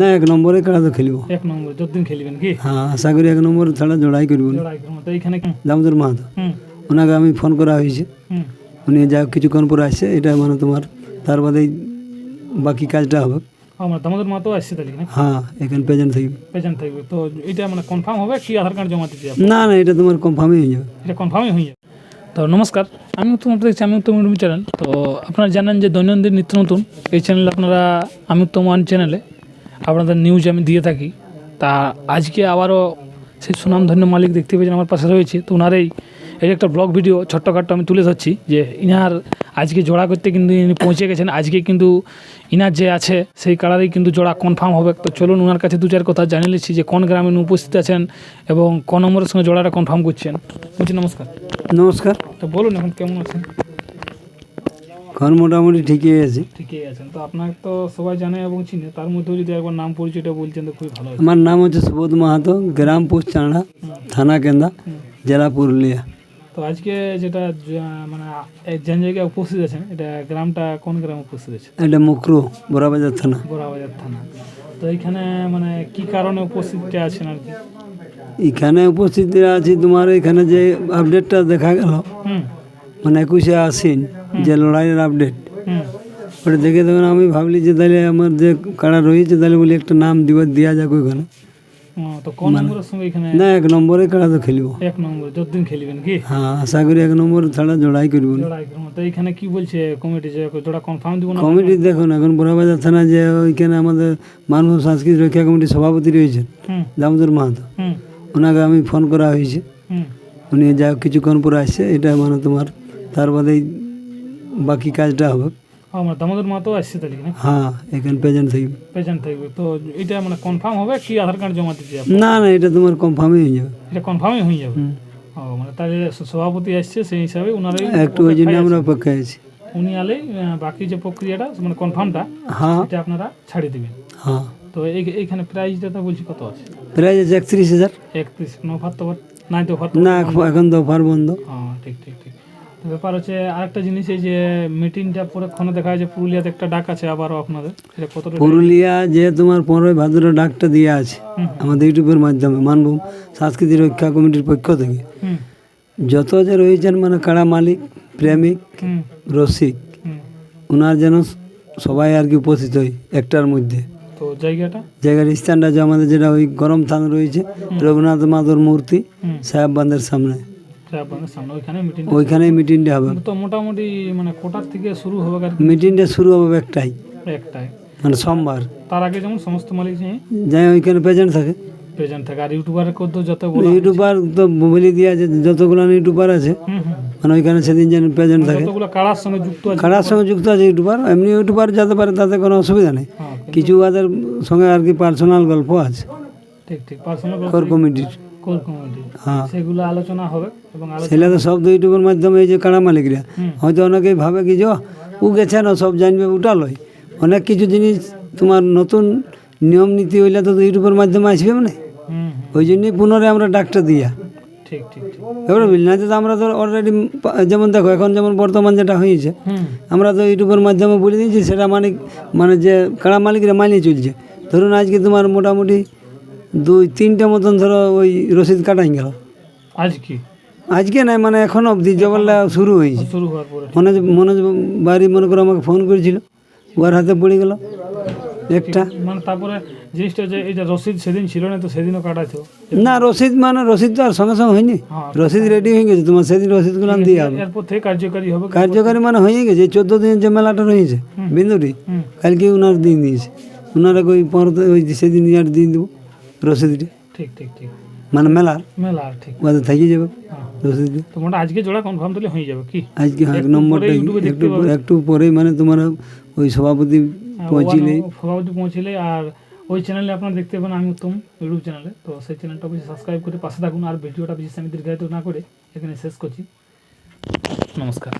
না এক নম্বরে কাড়া তো খেলব? এক নম্বর যতদিন খেলবেন কি? হ্যাঁ আশা করি এক নম্বর ছাড়া জড়াই করব। তো এইখানে দামোদর মাহাতো। ওনাকে আমি ফোন করা হয়েছে। উনি যা কিছুক্ষণ পরে আসছে এটা মানে তোমার তার বাদে বাকি কাজটা হবে। আমার দামোদর মাতো আসছে তাহলে হ্যাঁ এখানে প্রেজেন্ট থাকবে। পেশেন্ট থাকবে। তো এটা মানে কনফার্ম হবে কি আধার কার্ড জমা দিতে হবে না না এটা তোমার কনফার্মই হয়ে যাবে। এটা কনফার্মই হয়ে যাবে। তো নমস্কার আমি উত্তম দেখছি আমি উত্তম চ্যানেল তো আপনারা জানেন যে দৈনন্দিন নিত্য নতুন এই চ্যানেলে আপনারা আমি উত্তম ওয়ান চ্যানেলে আপনাদের নিউজ আমি দিয়ে থাকি। তা আজকে আবারও সেই সুনামধন্য মালিক দেখতে পেয়েছেন আমার পাশে রয়েছে। তো ওনার এই একটা ব্লগ ভিডিও ছোট্টখাট্ট আমি তুলে ধরছি যে ইনার আজকে জোড়া করতে কিন্তু ইনি পৌঁছে গেছেন। আজকে কিন্তু ইনার যে আছে সেই কালারেই কিন্তু জোড়া কনফার্ম হবে। তো চলুন ওনার কাছে দু চার কথা জানিয়ে নিচ্ছি যে কোন গ্রামে উনি উপস্থিত আছেন এবং কোন নম্বরের সঙ্গে জোড়াটা কনফার্ম করছেন। বলছি নমস্কার। নমস্কার। তো বলুন এখন কেমন আছেন? এখন মোটামুটি ঠিকই আছে। ঠিকই আছেন। তো আপনার তো সবাই জানে এবং চিনে তার মধ্যেও যদি একবার নাম পরিচয়টা বলছেন তো খুবই ভালো আমার নাম হচ্ছে সুবোধ মাহাতো গ্রাম পোস্ট চাঁড়া থানা কেন্দা জেলা পুরুলিয়া। তো আজকে যেটা মানে যে জায়গায় উপস্থিত আছেন এটা গ্রামটা কোন গ্রামে উপস্থিত আছে? এটা মুকরু বড়াবাজার থানা। গোড়াবাজার থানা। তো এখানে মানে কি কারণে উপস্থিতটা আছেন আর কি? এখানে উপস্থিত আছি তোমার এখানে যে আপডেটটা দেখা গেল। মানে একুশে আসিন যে লড়াইয়ের আপডেট ওটা দেখে তখন আমি ভাবলি যে তাহলে আমার যে কাড়া রয়েছে তাহলে বলি একটা নাম দিব দেওয়া যাক ওইখানে। এখানে না এক নম্বরে কাড়া তো খেলব। এক নম্বর যতদিন খেলবেন কি? হ্যাঁ আশা করি এক নম্বর ছাড়া জড়াই করব। তো এইখানে কি বলছে কমিটি যে জোড়া কনফার্ম দিব না? কমিটি দেখুন এখন বড়াবাজার থানা যে ওইখানে আমাদের মানব সংস্কৃতি রক্ষা কমিটির সভাপতি রয়েছেন দামোদর মাহাতো। ওনাকে আমি ফোন করা হয়েছে। উনি যা কিছুক্ষণ পরে আসছে এটা মানে তোমার তার বাদেই বাকি কাজটা হবে। আমার দামোদর মাতো আসছে তাহলে না? হ্যাঁ এখানে প্রেজেন্ট থাকবে। পেশেন্ট থাকবে। তো এটা মানে কনফার্ম হবে কি আধার কার্ড জমা দিতে হবে না না এটা তোমার কনফার্মই হয়ে যাবে। এটা কনফার্মই হয়ে যাবে? ও মানে তাহলে সভাপতি আসছে সেই হিসাবে উনারাই একটু ওই জন্য আমরা অপেক্ষায় আছি। উনি আলেই বাকি যে প্রক্রিয়াটা মানে কনফার্মটা হ্যাঁ। এটা আপনারা ছাড়িয়ে দিবেন। হ্যাঁ। তো এই- এইখানে প্রাইসটা তো বলছি কত আছে? প্রায় আছে একত্রিশ হাজার। একত্রিশ ন তো নাই তো ভাত না এখন- তো অফার বন্ধ। হ্যাঁ ঠিক ঠিক ঠিক। তো ব্যাপার হচ্ছে আরেকটা জিনিস এই যে মিটিংটা পরক্ষণে দেখা যায় যে পুরুলিয়াতে একটা ডাক আছে আবারও আপনাদের। পুরুলিয়া যে তোমার পনেরোই ভাদ্র ডাকটা দিয়ে আছে আমাদের ইউটিউবের মাধ্যমে মানভূম সাংস্কৃতিক রক্ষা কমিটির পক্ষ থেকে। যত যে রয়েছেন মানে কাড়া মালিক প্রেমিক রসিক ওনার যেন সবাই আর কি উপস্থিত হয় একটার মধ্যে। তো জায়গাটা? জায়গার স্থানটা যে আমাদের যেটা ওই গরম থান রয়েছে রঘুনাথ মাধুর মূর্তি সাহেব বান্ধের সামনে। ওইখানে ওইখানেই মিটিংটা হবে। তো মোটামুটি মানে কোটার থেকে শুরু হবে মিটিংটা শুরু হবে একটাই। একটাই। মানে সোমবার। তার আগে যেমন সমস্ত মালিক যাই ওইখানে প্রেজেন্ট থাকে। প্রেজেন্ট থাকে। আর ইউটিউবারের কত যত ইউটিউবার তো বলে দিয়ে আছে যতগুলো ইউটিউবার আছে মানে ওইখানে সেদিন যেন প্রেজেন্ট থাকে। যতগুলো কাড়ার সঙ্গে যুক্ত আছে। কারার সঙ্গে যুক্ত আছে ইউটিউবার এমনি ইউটিউবার যেতে পারে তাতে কোনো অসুবিধা নেই। হ্যাঁ কিছু ওদের সঙ্গে আর কি পার্সোনাল গল্প আছে। ঠিক ঠিক পার্সোনাল কমিটির কোর কমিটি? হ্যাঁ। সেগুলো আলোচনা হবে এবং সেটা তো সব মাধ্যমে এই যে কাড়া মালিকরা। হয়তো অনেকেই ভাবে কি যে "ও, ও গেছেন ও সব জানবে ওটা লয় অনেক কিছু জিনিস তোমার নতুন নিয়ম নীতি হইলে তো ইউটিউবের মাধ্যমে আসবে মানে। ওই জন্যই পুনরায় আমরা ডাকটা দিয়া। ঠিক ঠিক ঠিক। এবারে না তো আমরা তো অলরেডি যেমন দেখো এখন যেমন বর্তমান যেটা হয়েছে আমরা তো ইউটিউবের মাধ্যমে বলে দিয়েছি সেটা মানে মানে যে কাড়া মালিকরা মানিয়ে চলছে। ধরুন আজকে তোমার মোটামুটি দুই তিনটে মতন ধরো ওই রসিদ কাটাই গেল। আজকে? আজকে নাই মানে এখন অবধি জবরলা শুরু হয়েছে। মনোজ মনোজ বাড়ি মনে করে আমাকে ফোন করেছিল ওর হাতে পড়ে গেল একটা। মানে তারপরে জিনিসটা যে যে রসিদ সেদিন ছিল না তো সেদিনও কাটাইতো না রসিদ মানে রসিদ তো আর সঙ্গে সঙ্গে হয়নি। হ্যাঁ রসিদ রেডি হয়ে গেছে তোমার সেদিন রসিদগুলো দিয়ে হবে এরপর থেকে কার্যকারী হবে। কার্যকারী মানে হয়ে গেছে চোদ্দ দিনের যে মেলাটা রয়েছে বিন্দুটি কালকে ওনার দিন দিয়েছে। ওনারা ওই পনেরো ওই সেদিন ইয়ার দিয়ে দেবো। রসিদটি ঠিক ঠিক ঠিক। মানে মেলার। মেলা ঠিক। ওদের থেকে যাবে হ্যাঁ। রসিদটি তো মোটা আজকে জোড়া কনফার্ম তাহলে হয়ে যাবে কি? আজকে এক একটু নম্বরটা পরে একটু একটু পরেই মানে তোমার ওই সভাপতি পৌঁছিলে। সভাপতি পৌঁছলে আর ওই চ্যানেলে আপনারা দেখতে পাবেন আমি উত্তম ইউটিউব চ্যানেলে তো সেই চ্যানেলটা অবশ্যই সাবস্ক্রাইব করে পাশে থাকুন আর ভিডিওটা বেশি আমি দীর্ঘায়িত না করে এখানে শেষ করছি। নমস্কার।